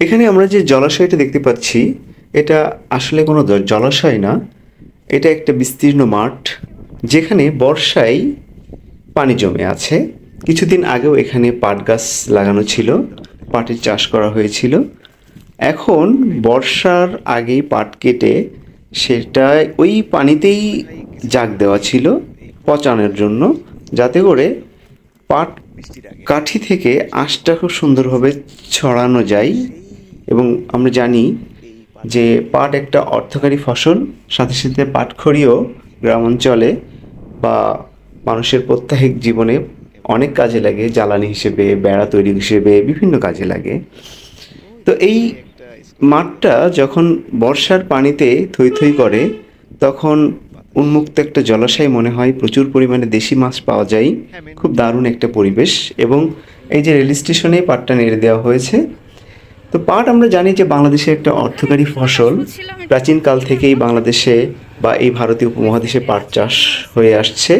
এখানে আমরা যে জলাশয়টা দেখতে পাচ্ছি, এটা আসলে কোনো জলাশয় না। এটা একটা বিস্তীর্ণ মাঠ, যেখানে বর্ষায় পানি জমে আছে। কিছুদিন আগেও এখানে পাট গাছ লাগানো ছিল, পাটের চাষ করা হয়েছিল। এখন বর্ষার আগেই পাট কেটে সেটা ওই পানিতেই জাগ দেওয়া ছিল পচানোর জন্য, যাতে করে পাট কাঠি থেকে আঁশটা খুব সুন্দরভাবে ছড়ানো যায়। এবং আমরা জানি যে পাট একটা অর্থকারী ফসল, সাথে সাথে পাটখড়িও গ্রাম অঞ্চলে বা মানুষের প্রত্যাহিক জীবনে অনেক কাজে লাগে, জ্বালানি হিসেবে, বেড়া তৈরি হিসেবে, বিভিন্ন কাজে লাগে। তো এই মাঠটা যখন বর্ষার পানিতে থই থই করে, তখন উন্মুক্ত একটা জলাশয় মনে হয়, প্রচুর পরিমাণে দেশি মাছ পাওয়া যায়। খুব দারুণ একটা পরিবেশ এবং এই যে রেল স্টেশনে পাটটা নেড়ে দেওয়া হয়েছে তো পাট আমরা জানি যে বাংলাদেশের একটা অর্থকারী ফসল প্রাচীনকাল থেকেই বাংলাদেশে বা এই ভারতীয় উপমহাদেশে পাট চাষ হয়ে আসছে।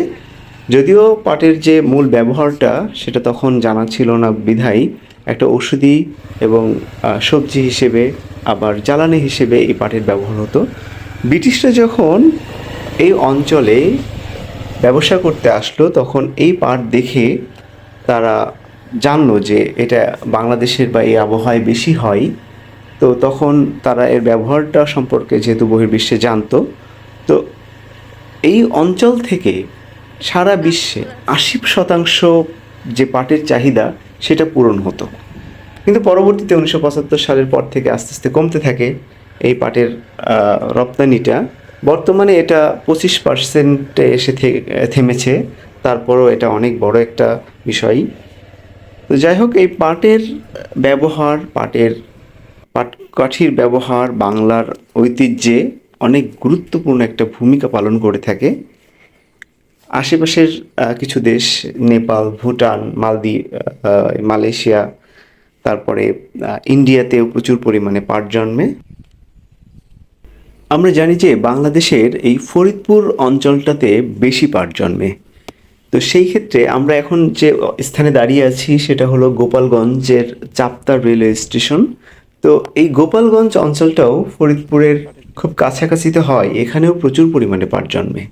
যদিও পাটের যে মূল ব্যবহারটা সেটা তখন জানা ছিল না বিধায়। একটা ওষুধি এবং সবজি হিসেবে আবার জ্বালানি হিসেবে এই পাটের ব্যবহার হতো। ব্রিটিশরা যখন এই অঞ্চলে ব্যবসা করতে আসলো তখন এই পাট দেখে তারা জানলো যে এটা বাংলাদেশের বা এই আবহাওয়ায় বেশি হয়, তো তখন তারা এর ব্যবহারটা সম্পর্কে যেহেতু বহির্বিশ্বে জানতো, তো এই অঞ্চল থেকে সারা বিশ্বে আশি শতাংশ যে পাটের চাহিদা সেটা পূরণ হতো। কিন্তু পরবর্তীতে উনিশশো পঁচাত্তর সালের পর থেকে আস্তে আস্তে কমতে থাকে এই পাটের রপ্তানিটা। বর্তমানে এটা পঁচিশ পার্সেন্টে এসে থেমেছে, তারপরও এটা অনেক বড় একটা বিষয়। তো যাই হোক, এই পাটের ব্যবহার, পাটের পাট কাঠির ব্যবহার বাংলার ঐতিহ্যে অনেক গুরুত্বপূর্ণ একটা ভূমিকা পালন করে থাকে। আশেপাশের কিছু দেশ, নেপাল, ভুটান মালদ্বীপ মালয়েশিয়া, তারপরে ইন্ডিয়াতেও প্রচুর পরিমাণে পাট জন্মে। আমরা জানি যে বাংলাদেশের এই ফরিদপুর অঞ্চলটাতে বেশি পাট জন্মে। তো সেই ক্ষেত্রে আমরা এখন যে স্থানে দাঁড়িয়ে আছি সেটা হলো গোপালগঞ্জের চাপতা রেলওয়ে স্টেশন। তো এই গোপালগঞ্জ অঞ্চলটাও ফরিদপুরের খুব কাছাকাছিতে হয়, এখানেও প্রচুর পরিমাণে পাট জন্মে।